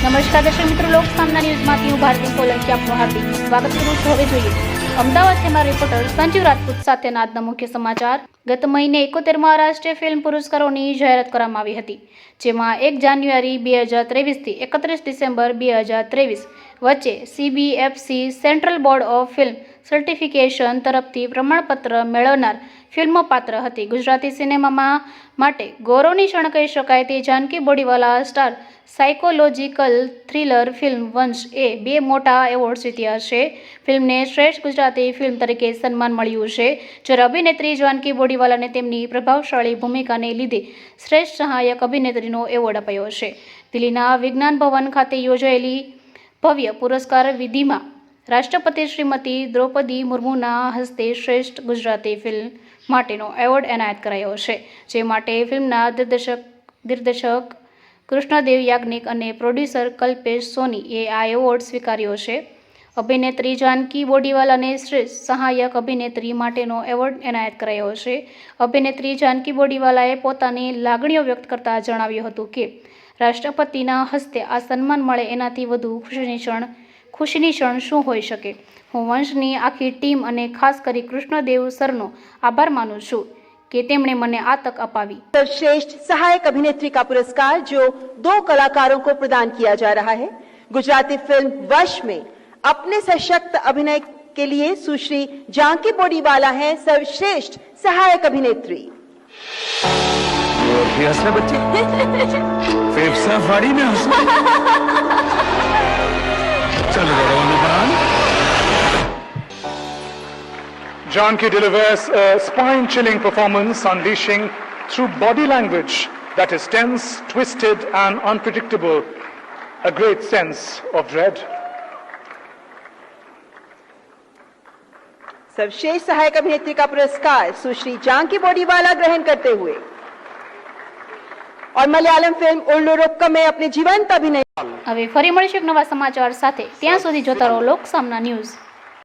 નમસ્કાર દર્શક મિત્રો, લોક સામના ન્યૂઝમાંથી હું ભારતી સોલંકી આપનું હાર્દિક સ્વાગત કરું છું. હવે જોઈએ. અમદાવાદથી મારા રિપોર્ટર સંજીવ રાજપૂત સાથેના આજના મુખ્ય સમાચાર. ગત મહિને એકોતેરમાં રાષ્ટ્રીય ફિલ્મ પુરસ્કારોની જાહેરાત કરવામાં આવી હતી, જેમાં એક જાન્યુઆરી બે હજાર ત્રેવીસથી એકત્રીસ ડિસેમ્બર બે હજાર ત્રેવીસ વચ્ચે CBFC central board of film certification, તરફથી પ્રમાણપત્ર મેળવનાર ફિલ્મો પાત્ર હતી. ગુજરાતી સિનેમામાં માટે ગૌરવની ક્ષણ કહી શકાય તે Janki Bodiwala star psychological thriller film Vansh એ બે મોટા એવોર્ડ્સ જીત્યા છે. ફિલ્મને શ્રેષ્ઠ ગુજરાતી ફિલ્મ તરીકે સન્માન મળ્યું છે. જ્યારે અભિનેત્રી જાનકી બોડીવાલાને તેમની પ્રભાવશાળી ભૂમિકાને લીધે શ્રેષ્ઠ સહાયક અભિનેત્રીનો એવોર્ડ અપાયો છે. દિલ્હીના વિજ્ઞાન ભવન ખાતે યોજાયેલી ભવ્ય પુરસ્કાર વિધિમાં રાષ્ટ્રપતિ શ્રીમતી દ્રૌપદી મુર્મુના હસ્તે શ્રેષ્ઠ ગુજરાતી ફિલ્મ માટેનો એવોર્ડ એનાયત કરાયો છે, જે માટે ફિલ્મના દિગ્દર્શક દિગ્દર્શક કૃષ્ણદેવ યાજ્ઞિક અને પ્રોડ્યુસર કલ્પેશ સોનીએ આ એવોર્ડ સ્વીકાર્યો છે. અભિનેત્રી જાનકી બોડીવાલાને શ્રેષ્ઠ સહાયક અભિનેત્રી માટેનો એવોર્ડ એનાયત કરાયો છે. અભિનેત્રી જાનકી બોડીવાલાએ પોતાની લાગણીઓ વ્યક્ત કરતા જણાવ્યું હતું કે, રાષ્ટ્રપતિના હસ્તે આ સન્માન મળે એનાથી વધુ ખુશીની ક્ષણ ખુશીની ક્ષણ શું હોઈ શકે હું વંશની આખી ટીમ અને ખાસ કરી કૃષ્ણદેવ સરનો આભાર માનું છું કે તેમણે મને આ તક અપાવી सर्वश्रेष्ठ सहायक अभिनेत्री का पुरस्कार जो दो कलाकारों को प्रदान किया जा रहा है गुजराती फिल्म वश में अपने सशक्त अभिनय के लिए सुश्री जानकी बोडीवाला हैं सर्वश्रेष्ठ सहायक अभिनेत्री और भी हंसना बच्चे फेफसा फाड़ी में Janki delivers a spine chilling performance, unleashing through body language that is tense, twisted, and unpredictable a great sense of dread. सर्वश्रेष्ठ सहायक अभिनेत्री का पुरस्कार सुश्री जानकी बोडीवाला ग्रहण करते हुए और मलयालम फिल्म उल्लुरुक्का में अपने जीवंत अभिनय હવે ફરી મળીશું એક નવા સમાચાર સાથે ત્યાં સુધી જોતા રહો લોક સામના ન્યૂઝ